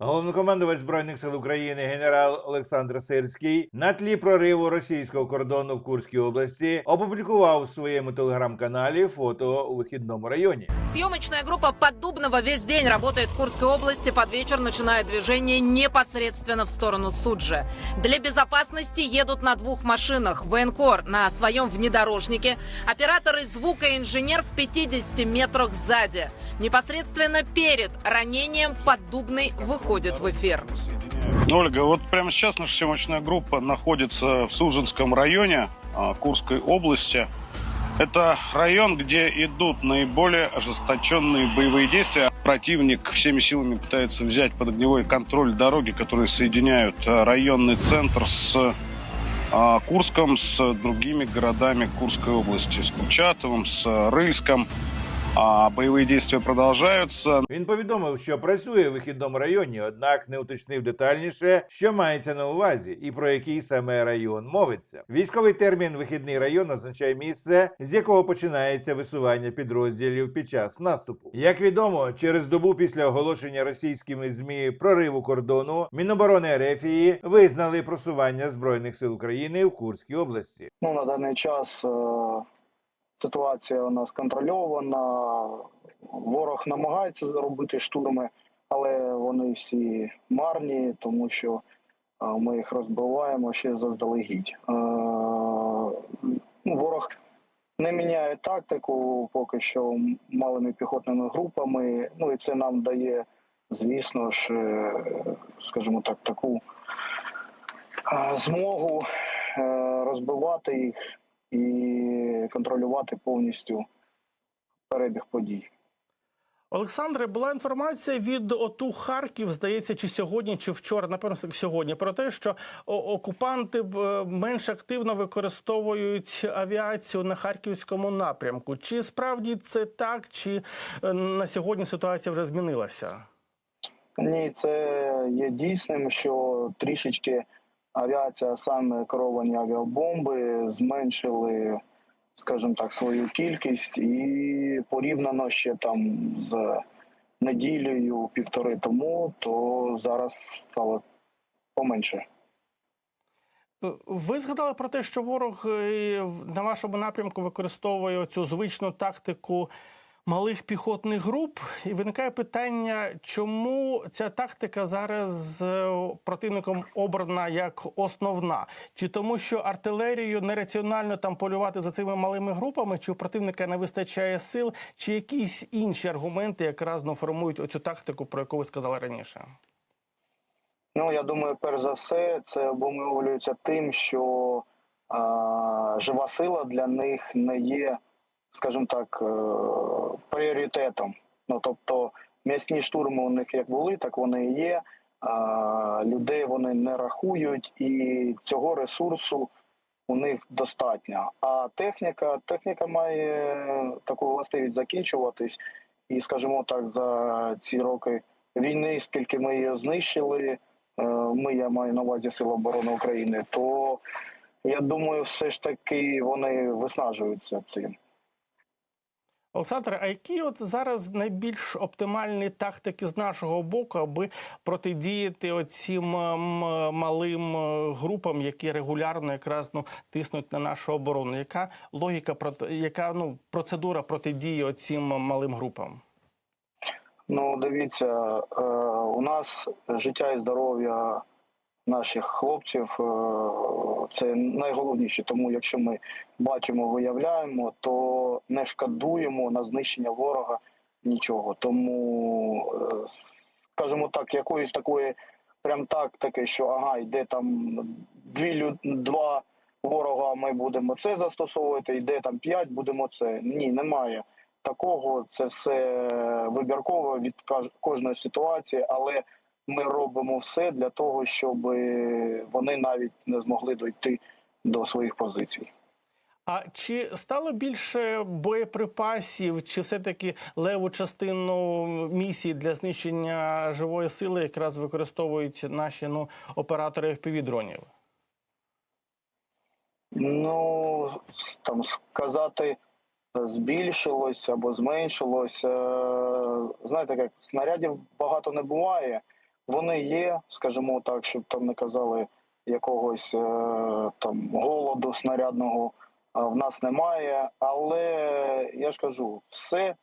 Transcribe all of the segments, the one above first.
Головнокомандувач збройних сил України генерал Олександр Сирський на тлі прориву російського кордону в Курській області опублікував у своєму телеграм-каналі фото у вихідному районі. Съемочная группа Поддубного весь день работает в Курской области. Под вечер начинает движение непосредственно в сторону Суджи. Для безопасности едут на двух машинах. Военкор на своем внедорожнике. Оператор и звука инженер в 50 метрах сзади. Непосредственно перед ранением Поддубный выходит в эфир. Ольга, вот прямо сейчас наша съемочная группа находится в Сужинском районе а, Курской области. Это район, где идут наиболее ожесточенные боевые действия. Противник всеми силами пытается взять под огневой контроль дороги, которые соединяют а, районный центр с а, Курском, с другими городами Курской области, с Курчатовым, с Рыльском. А бойові дії продовжуються. Він повідомив, що працює в вихідному районі, однак не уточнив детальніше, що мається на увазі і про який саме район мовиться. Військовий термін вихідний район означає місце, з якого починається висування підрозділів під час наступу. Як відомо, через добу після оголошення російськими змі прориву кордону Міноборони Ерефії визнали просування збройних сил України в Курській області. Ну, на даний час е, ситуація у нас контрольована. Ворог намагається робити штурми, але вони всі марні, тому що е, ми їх розбиваємо ще заздалегідь. Е, ну, ворог не міняє тактику поки що малими піхотними групами. Ну і це нам дає, звісно ж, е, скажімо так, таку змогу розбивати їх і контролювати повністю перебіг подій. Олександре, була інформація від ОТУ Харків, здається, чи сьогодні, чи вчора, напевно, сьогодні, про те, що окупанти е, менш активно використовують авіацію на харківському напрямку. Чи справді це так, чи е, на сьогодні ситуація вже змінилася? Ні, це є дійсним, що трішечки авіація, саме керовані авіабомби, зменшили, скажімо так, свою кількість і порівняно ще там з неділею півтори тому, то зараз стало поменше. Е, Ви згадали про те, що ворог е, на вашому напрямку використовує цю звичну тактику малих піхотних груп, і виникає питання, чому ця тактика зараз е, противником обрана як основна? Чи тому, що артилерію нераціонально там полювати за цими малими групами, чи у противника не вистачає сил, чи якісь інші аргументи якраз ну, формують оцю тактику, про яку ви сказали раніше? Ну, я думаю, перш за все, це обумовлюється тим, що а, жива сила для них не є, скажімо так, е, пріоритетом. Ну, тобто, м'ясні штурми у них як були, так вони і є. Людей вони не рахують, і цього ресурсу у них достатньо. А техніка, техніка має таку властивість закінчуватись. І, скажімо так, за ці роки війни, скільки ми її знищили, е, ми, я маю на увазі Сил оборони України, то я думаю, все ж таки вони виснажуються цим. Олександре, а які от зараз найбільш оптимальні тактики з нашого боку, аби протидіяти оцім ем, малим е, групам, які регулярно якраз ну тиснуть на нашу оборону? Яка логіка яка ну процедура протидії оцім малим групам? Ну, дивіться, е, у нас життя і здоров'я наших хлопців е, це найголовніше. Тому, якщо ми бачимо, виявляємо, то не шкодуємо на знищення ворога нічого. Тому, е, скажімо так, якоїсь такої прям тактики, що ага, йде там дві два ворога, ми будемо це застосовувати, йде там п'ять, будемо це. Ні, немає такого. Це все вибірково від кожної ситуації, але ми робимо все для того, щоб вони навіть не змогли дойти до своїх позицій. А чи стало більше боєприпасів, чи все-таки леву частину місії для знищення живої сили якраз використовують наші ну оператори FPV-дронів? Ну там сказати збільшилось або зменшилось. е, Знаєте, як снарядів багато не буває, вони є, скажімо так, щоб там не казали якогось е, там голоду снарядного в нас немає. Але я ж кажу, все е,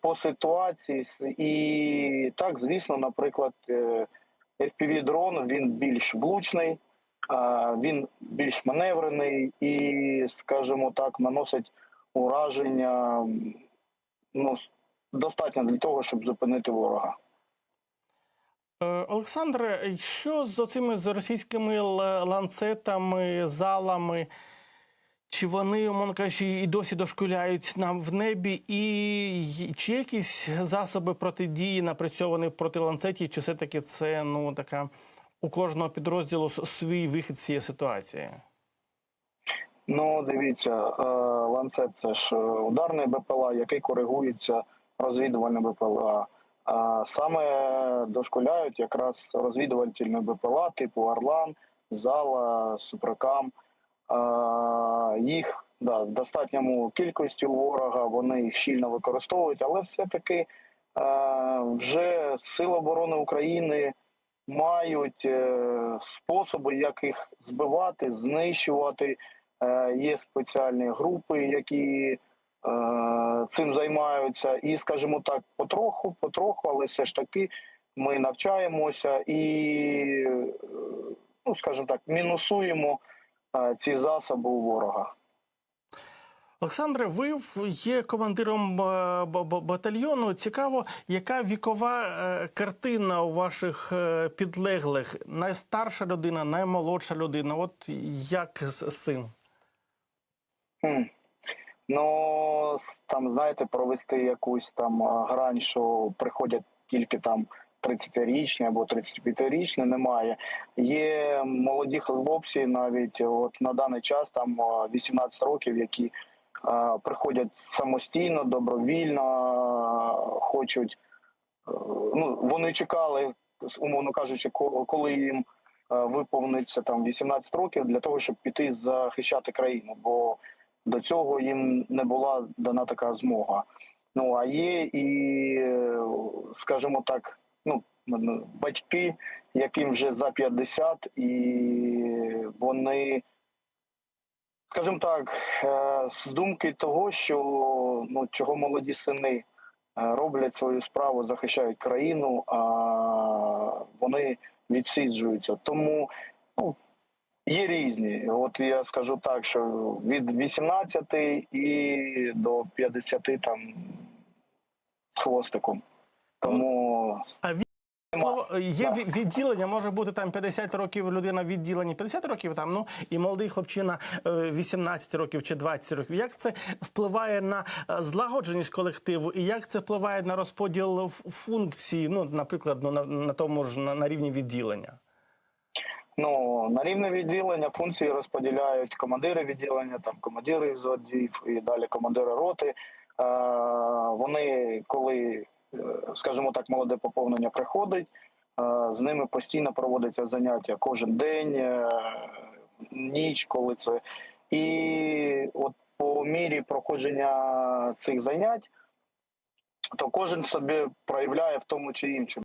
по ситуації і так, звісно, наприклад, е, fpv дрон він більш влучний, він більш маневрений і, скажімо так, наносить ураження ну, достатньо для того, щоб зупинити ворога. Е, Олександре, що з оцими з російськими ланцетами, залами? Чи вони, умовно кажучи, і досі дошкуляють нам в небі? І чи якісь засоби протидії напрацьовані проти ланцетів, чи все-таки це ну така у кожного підрозділу свій вихід з цієї ситуації? Ну, дивіться, е, ланцет це ж е, ударний БПЛА, який коригується розвідувальним БПЛА. Саме дошкуляють якраз розвідувальні БПЛА типу Орлан, Зала, Супрокам. Їх да, в достатньому кількості ворога, вони їх щільно використовують, але все-таки вже Сили оборони України мають е, способи, як їх збивати, знищувати. Е, Є спеціальні групи, які цим займаються, і, скажімо так, потроху, потроху, але все ж таки ми навчаємося і, е, ну скажімо так, мінусуємо е, ці засоби у ворога. Олександре, ви є командиром е, батальйону. Цікаво, яка вікова е, картина у ваших е, підлеглих? Найстарша людина, наймолодша людина. От як з цим? Ну, там, знаєте, провести якусь там а, грань, що приходять тільки там 30-річні або 35-річні, немає. Є молоді хлопці, навіть от на даний час там а, 18 років, які а, приходять самостійно, добровільно, а, хочуть. е, Ну, вони чекали, умовно кажучи, ко- коли їм е, виповниться там 18 років для того, щоб піти захищати країну. Бо до цього їм не була дана така змога. Ну а є і, скажімо так, ну батьки, яким вже за 50, і вони, скажімо так, е, з думки того, що ну чого молоді сини е, роблять свою справу, захищають країну, а вони відсиджуються. Тому ну, Є різні. От я скажу так, що від 18 і до 50 там з хвостиком. Тому А від- Ну, Є відділення, може бути там 50 років людина в відділенні, 50 років там, ну і молодий хлопчина е, 18 років чи 20 років. Як це впливає на е, злагодженість колективу, і як це впливає на розподіл функцій, ну, наприклад, ну, на, на тому ж на, на рівні відділення? Ну на рівне відділення функції розподіляють командири відділення, там командири взводів і далі командири роти. Е, вони, коли, е, скажімо так, молоде поповнення приходить, е, з ними постійно проводяться заняття кожен день, ніч, коли це. І от по мірі проходження цих занять, то кожен собі проявляє в тому чи іншому.